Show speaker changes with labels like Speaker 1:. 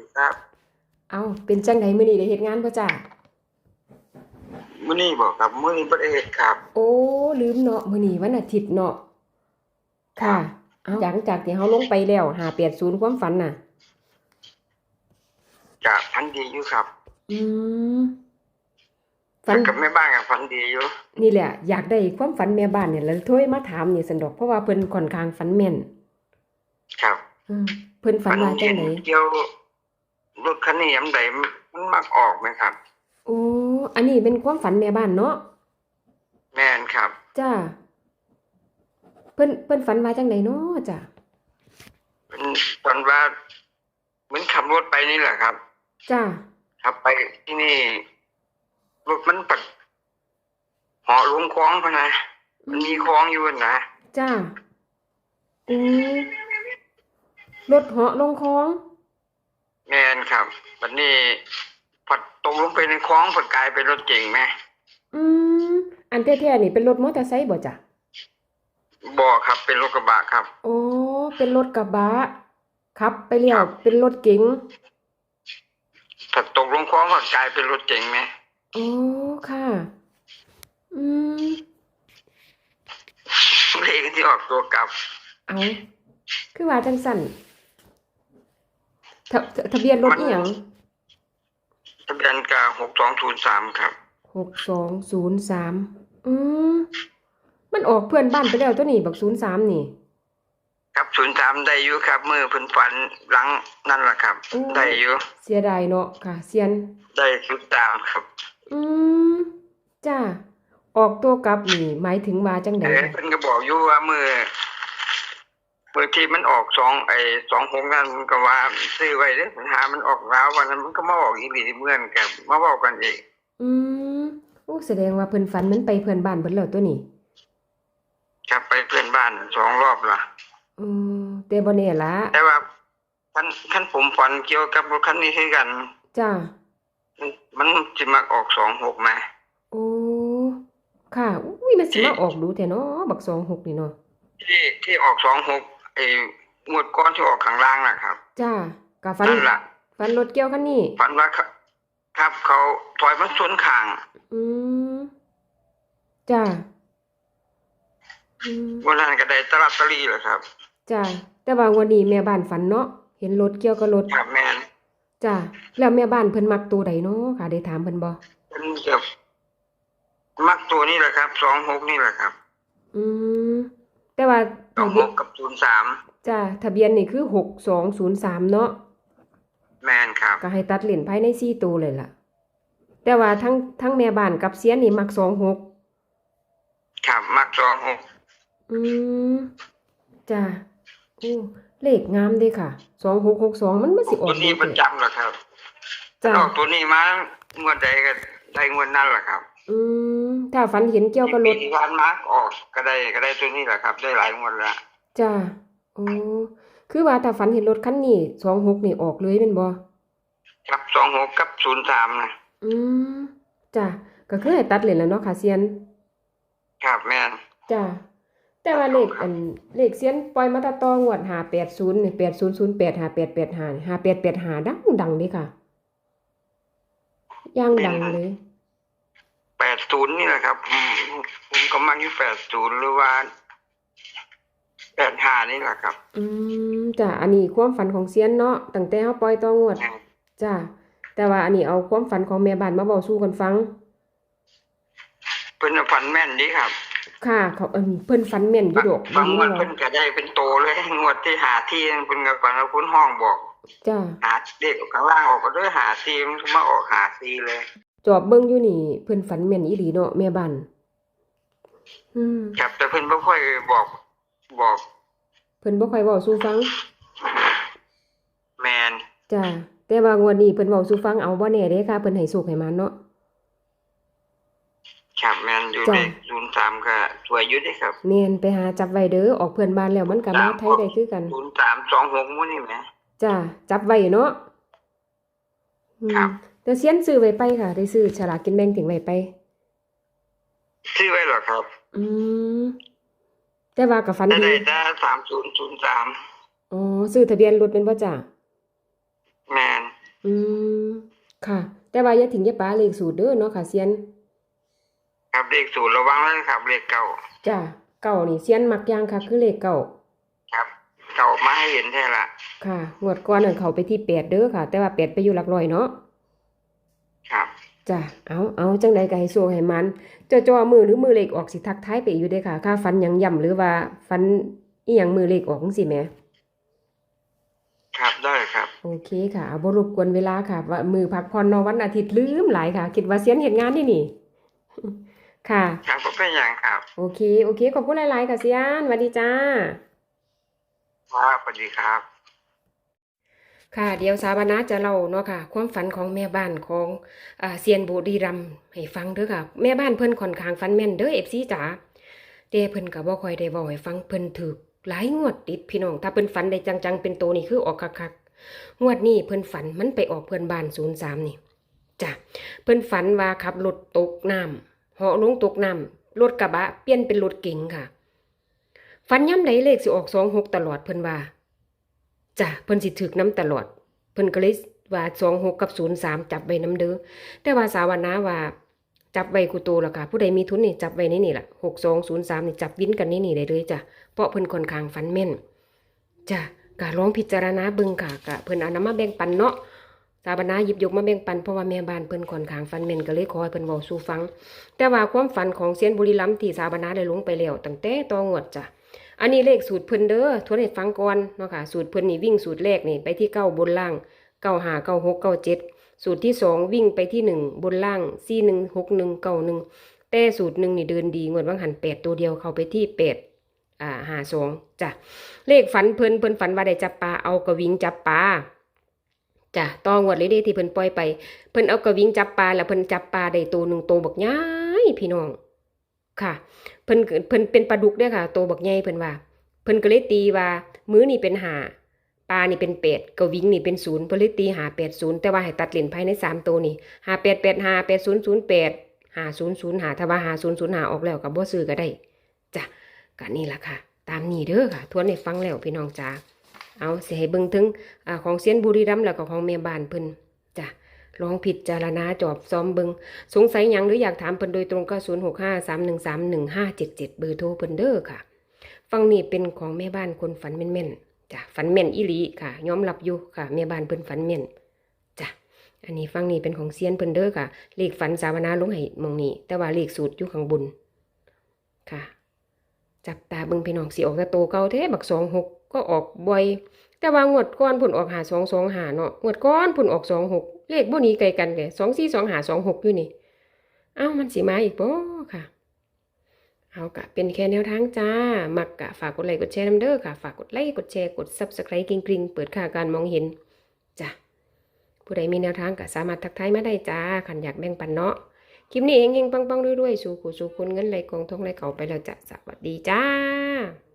Speaker 1: ดีครับ
Speaker 2: เอาเป็นจังไดมื้อนี้ได้เฮ็ดงานบ่จ้า
Speaker 1: มื้อนี้บอกครับมื้อนี้บ่ได้เฮ็ดครับ
Speaker 2: โอ้ลืมเนาะมื้อนี้วันอาทิตย์เนาะค่ะเอาหลังจากที่เฮาลงไปแล้ว580ความฝันน่ะ
Speaker 1: จะพันดีอยู่ครับ
Speaker 2: อืมฝัน
Speaker 1: กับแม่บ้านกับพันดีอยู่
Speaker 2: นี่แหละ อยากได้ความฝันแม่บ้านเนี่ยแล้วโทรมาถามนี่สันดอกเพราะว่าเพิ่นค่อนข้างฝันแม่น
Speaker 1: ครับ
Speaker 2: อืมเพิ่นฝันว่าจังได
Speaker 1: เกี่ยว รถคันนี้ยามใดมันมักออกไหมครับ
Speaker 2: โอ้อันนี้เป็นความฝันแม่บ้านเนาะ
Speaker 1: แม่นครับ
Speaker 2: จ้าเพิ่นเพิ่นฝันว่าจังไดเนาะจ้า
Speaker 1: เป็นตอนว่าเหมือนขับรถไปนี่แหละครับ
Speaker 2: จ้า
Speaker 1: ขับไปที่นี่รถมันปัดเหาะลงคลองพะนะมันมีคลองอยู่นะ
Speaker 2: จ้าอืมรถเหาะลงคลอง
Speaker 1: แม่นครับวันนี้ผัดตกลงไปในคลองผัดกลายเป็นรถเก่งไหม
Speaker 2: อืมอันแท้ๆนี่เป็นรถมอเตอร์ไซค์บ่จ้ะ
Speaker 1: บ่ครับเป็นรถกระบะครับ
Speaker 2: โอ้เป็นรถกระบะขับไปแล้ว
Speaker 1: ครับ
Speaker 2: เป็นรถเก๋ง
Speaker 1: ผัดตกลงคลองผัดกลายเป็นรถเก่งไหม
Speaker 2: โอ้ค่ะ อืม
Speaker 1: เลขที่ออกตัวกลับ
Speaker 2: เอาคือว่าจังสั่น ทะทะทะเบียนรถ
Speaker 1: มัน
Speaker 2: อีหยัง
Speaker 1: ทะเบียนกาหกสองศูนย์สามครับ
Speaker 2: หกสองศูนย์สามอืมมันออกเพื่อนบ้านไปแล้วตัวนี้บักศูนย์สามนี่
Speaker 1: ครับศูนย์สามได้อยู่ครับ มือเพิ่นฝันหลังนั่นแหละครับ
Speaker 2: อืม
Speaker 1: ได้อยู่
Speaker 2: เสียดายเนาะค่ะ เซียน
Speaker 1: ได้ศูนย์สามครับ
Speaker 2: อืมจ้าออกตัวกลับนี่หมายถึงว่าจัง
Speaker 1: เอ
Speaker 2: ใด
Speaker 1: อเพิ่นก็บอกอยู่ว่ามือ มือที่มันออกสองไอ้สองหกนั่นมันก็ว่าซื้อไว้เด้อปัญหามันออกแล้ววันนั้นมันก็มาออกอีหลีเหมือนกันมาบอกกันอีก
Speaker 2: อืมโอ้แสดงว่าเพิ่นฝันมันไปเพื่อนบ้านเพิ่นแล้วตัวนี้
Speaker 1: ครับไปเพื่อนบ้านสองรอบละ
Speaker 2: อืมแต่บ่แน่ละ
Speaker 1: แต่ว่าคันคันผมฝันเกี่ยวกับรถคันนี้คือกัน
Speaker 2: จ้า
Speaker 1: มันมันสิมักออกสองหกไหม
Speaker 2: โอ้ค่ะอุ้ยมันสิมาออกดูแท้เนาะบักสองหกนี่เนาะ
Speaker 1: ที่ที่ออกสองหก ไอ้งวดก้อนที่ออกข้างล่างนะครับ
Speaker 2: จ้ากับฟัน
Speaker 1: นั่นล่ะ
Speaker 2: ฟันรถเกี่ยวคันนี้
Speaker 1: ฝันว่าเขาครับเขาถอยมาสวนข้าง
Speaker 2: อืมจ้าอืม
Speaker 1: วันนั้นก็ได้ตลาดตอรี่แหละครับ
Speaker 2: จ้าแต่ว่าวันนี้แม่บ้านฝันเนาะ เห็นรถเกี่ยวกับรถ
Speaker 1: ครับแม่น
Speaker 2: จ้าแล้วแม่บ้านเพิ่นมักตัวใดเนาะค่ะ ได้ถามเพิ่นบ่
Speaker 1: เป็นกับมักตัวนี้แหละครับสองหกนี่แหละครับ
Speaker 2: อืมแต่ว่า
Speaker 1: สอง
Speaker 2: ทะ
Speaker 1: ห
Speaker 2: เบียน
Speaker 1: กกับศูนย์สาม
Speaker 2: จ้าทะเบียนนี่คือหกสองศูนย์สามเนาะ
Speaker 1: แมนครับ
Speaker 2: ก็ให้ตัดเหรียญภายในสี่ตัวเลยล่ะ แต่ว่าทั้งทั้งแม่บ้านกับเสียนนี่มักสองหก
Speaker 1: ครับมักสองหก
Speaker 2: อืมจ้าโอ้เลขงามเด้ค่ะสองหกหกสองมันมันสิออ
Speaker 1: ตั
Speaker 2: ก
Speaker 1: วนี้
Speaker 2: เด้
Speaker 1: ประจำแหละครับ
Speaker 2: จ้า
Speaker 1: ออกตัวนี้มางวดใดก็ได้งวดนั้นแหละครับ
Speaker 2: อืมถ้าฝันเห็นเกี่ยวกับร
Speaker 1: ปี
Speaker 2: ถ
Speaker 1: ที่ผ่านมาออกก็ได้ก็ได้ตัวนี้แหละครับ ได้หลายงวดแล้ว
Speaker 2: จ้าโอ้คือว่าถ้าฝันเห็นรถคันนี้สองหกนี่ออกเลยเป็นบ่
Speaker 1: ครับสองหกกับศูนย์สามนะ
Speaker 2: อืมจ้าก็คือให้ตัดเหรียญแล้วเนาะค่ะเซียน
Speaker 1: ครับแมน
Speaker 2: จ้าแต่ว่าเลขอันเลขเซียนปล่อยมาแตาตองวด580นี่8008 5885 5885ดังดังเด้ค่ะย่างดังเลย
Speaker 1: แปดศูนย์นี่แหละครับผมผมก็มักอยู่แปดศูนย์หรือว่าแปดห้านี่แหละครับ
Speaker 2: อืมจ้ะอันนี้ความฝันของเซียนเนาะตั้งแต่เฮาปล่อยต่องวดจ้ะแต่ว่าอันนี้เอาความฝันของแม่บ้านมาเว้าสู่กันฟัง
Speaker 1: เพิ่นน่ะฝันแม่นดีครับ
Speaker 2: ค่ะ เขาเอิ่นเพิ่นฝันแม่นอยู่ดอก
Speaker 1: บาง
Speaker 2: ดี
Speaker 1: งวด
Speaker 2: เนาะ
Speaker 1: เพิ่นก็ได้เป็นโตเลยงวดที่หาที่เพิ่นก็ฝันว่าคุณห้องบอก
Speaker 2: จ้ะ
Speaker 1: หาเด็กข้างล่างออกก็ด้วยหาซีมันก็มาออกหาซีเลย
Speaker 2: จอบเบิ่งอยู่นี่ เพิ่นฝันแม่นอีหลีเนาะแม่บ้านอืม
Speaker 1: ครับแต่เพิ่นบ่ค่อยบอกบอก
Speaker 2: เพิ่นบ่ค่อยเว้าสู่ฟัง
Speaker 1: แมน
Speaker 2: จ้ะแต่ว่างวดนี้เพิ่นเว้าสู่ฟังเอาบ่แน่เด้ค่ะเพิ่นให้โชคให้มาเนาะ
Speaker 1: ครับแมนอยู่
Speaker 2: จ้ะ
Speaker 1: ในศูนย์สามก็สวยอยู่เด้ครับ
Speaker 2: แม่นไปหาจับไว้เด้อออกเพื่อนบ้านแล้วมันก็มาไทยได้คือกัน
Speaker 1: ศูนย์สามสองหกมื้อนี่แหม
Speaker 2: จ้ะจับไว้เนาะอืม
Speaker 1: ครับ
Speaker 2: แต่เซียนซื้อไว้ไปค่ะ ได้ซื้อฉลากกินแบ่งถึงไว้ไป
Speaker 1: ซื้อไว้เหรอครับ
Speaker 2: อืมแต่ว่ากับฟัน
Speaker 1: ได้
Speaker 2: ดี
Speaker 1: ได้แต่สามศูนย์ศูนย์สาม
Speaker 2: อ๋อซื้อทะเบียนรถเป็นบ่จ้ะ
Speaker 1: แมน
Speaker 2: อืมค่ะ แต่ว่าอย่าทิ้งอย่าปาเลขสูตรเด้อเนาะค่ะเซียน
Speaker 1: ครับเลขศูนย์ระวังแล้วนะครับเลขเก่า
Speaker 2: จ้ะเก่านี่เซียนมักอย่างค่ะ คือเลขเก่า
Speaker 1: ครับ เก่ามาให้เห็นแท้ละ
Speaker 2: ค่ะงวดก่อนนั่นเข้าไปที่แปดเด้อค่ะ แต่ว่าแปดไปอยู่หลักร้อยเนาะ
Speaker 1: ครับ
Speaker 2: จ้ะเอาเอาจังใดก็ให้โซให้มันเจ้าจอมือหรือมือเลขออกสิทักท้ายไปอยู่เด้อค่ะค่าฟันหยังย่ำหรือว่าฟันอีหยังมือเลขออกจังซี่แหม
Speaker 1: ครับได้ครับ
Speaker 2: โอเคค่ะเอาบ่รบกวนเวลาค่ะว่ามือพักผ่อนเนาะวันอาทิตย์ลืมหลายค่ะ คิดว่าเซียนเฮ็ดงานนี่นี่ ค่ะ
Speaker 1: ครับก็เป็นอย่างครับ
Speaker 2: โอเค โอเคขอบคุณหลายๆค่ะเซียนสวัสดีจ้า
Speaker 1: ครับสวัสดีครับ
Speaker 2: ค่ะ เดี๋ยวสาบานาจะเล่าเนาะค่ะ ความฝันของแม่บ้านของอเซียนบุรีรัมให้ฟังเด้อค่ะ แม่บ้านเพิ่นค่อนข้างฝันแม่นเด้อ FC จ๋าแต่เพิ่นก็บ่คอยได้เว้าให้ฟังเพิ่นถูกหลายงวดติดพี่น้อง ถ้าเพิ่นฝันได้จังๆเป็นโตนี่คือออกคักๆงวดนี้เพิ่นฝันมันไปออกเพื่อนบ้าน03นี่จ้ะเพิ่นฝันว่าขับรถตกน้ำเหาะลงตกน้ำรถกระบะเปลี่ยนเป็นรถเก๋งค่ะ ฝันย่ำใดเลขสิออก26ตลอดเพิ่นว่า จ้ะเพิ่นสิถึกน้ำตลอด เพิ่นก็เลยว่าสองหกกับศูนย์สามจับไว้น้ำเด้อแต่ว่าสาวนาว่าจับไว้กูโตแล้วค่ะผู้ใดมีทุนนี่จับไว้ในนี่ละหกสองศูนย์สามนี่จับวินกันในนี่ได้เลยจ้ะเพราะเพิ่นค่อนข้างฟันแม่นจ้ะกะลองพิจารณาเบิ่งค่ะกะเพิ่นเอานำมาแบ่งปันเนาะสาวนาหยิบยกมาแบ่งปันเพราะว่าแม่บ้านเพิ่นค่อนข้างฟันแม่นก็เลยขอให้เพิ่นเว้าสู่ฟัง แต่ว่าความฝันของเซียนบุรีรัมย์ที่สาวนาได้ลงไปแล้วตั้งแต่ตองวดจ้ะ อันนี้เลขสูตรเพิ่นเด้อทวนให้ฟังก่อนเนาะค่ะ สูตรเพิ่นนี่วิ่งสูตรแรกนี่ไปที่เก้าบนล่างเก้าหาเก้าหกเก้าเจ็ดสูตรที่สองวิ่งไปที่หนึ่งบนล่างสี่หนึ่งหกหนึ่งเก้าหนึ่งแต่สูตรหนึ่งนี่เดินดีงวดว่างหันแปดตัวเดียวเข้าไปที่แปดอ่าหาสองจ้ะเลขฝันเพิ่นเพิ่นฝันว่าได้จับปลาเอากระวิงจับปลาจ้ะตองวดเลยเด้ที่เพิ่นปล่อยไป เพิ่นเอากระวิงจับปลาแล้วเพิ่นจับปลาได้ตัวหนึ่งตัวบักย้ายพี่น้อง ค่ะ เพิ่นเพิ่นเป็นปลาดุกเด้อค่ะ โตบักใหญ่เพิ่นว่า เพิ่นก็เลยตีว่า มื้อนี่เป็นหาปลานี่เป็นเป็ดกวิงนี่เป็นศูนย์เพิ่นเลยตีหาแปดศูนย์แต่ว่าให้ตัดเหรียญภายในสามตัวนี่หาแปดแปดหาแปดศูนย์ศูนย์แปดหาศูนย์ศูนย์หาถ้าว่าหาศูนย์ศูนย์หาออกแล้วกับบ่ซื้อก็ได้จ้ะก็นี่แหละค่ะ ตามนี้เด้อค่ะ ทวนให้ฟังแล้วพี่น้องจ๋าเอาเสิให้เบิ่งถึงอของเซียนบุรีรัมย์แล้วก็ของแม่บ้านเพิ่น ลองผิดจารณาจอบซ้อมเบิงสงสัยยังหรืออยากถามเพิ่นโดยตรงก็ 0653131577 เบอร์โทรเพิ่นเด้อค่ะ ฟังนี่เป็นของแม่บ้านคนฝันแม่นๆจ้ะฝันแม่นอีหลีค่ะยอมรับอยู่ค่ะแม่บ้านเพิ่นฝันแม่นจ้ะอันนี้ฟังนี่เป็นของเซียนเพิ่นเด้อค่ะเลขฝันสาวนาลงให้มองนี้แต่ว่าเลขสูตรอยู่ข้างบนค่ะ จับตาเบิงพี่น้องสิออกต่โตเก่าแท้บักสองหก ก็ออกบ่อย แต่ว่างวดก้อนผลออกหาสองสองหาเนาะงวดก้อนผลออกสองหกเลขบ่นี้ไกลกันเลยสองสี่สองหาสองหกอยู่นี่ เอ้ามันสิมาอีกบ่ค่ะ เอากะเป็นแค่แนวทางจ้า มักกะฝากกดไลค์กดแชร์น้ำเด้อค่ะ ฝากกดไลค์กดแชร์กด Subscribe กริงๆเปิดค่าการมองเห็นจ้ะผู้ใดมีแนวทางก็สามารถทักทายมาได้จ้าขันอยากแบ่งปันเนาะคลิปนี้เองเฮงๆปังๆรวยๆ สู่ขู่สู่คนเงินไหลกองทองไหลเก่าไปแล้วจ้ะสวัสดีจ้า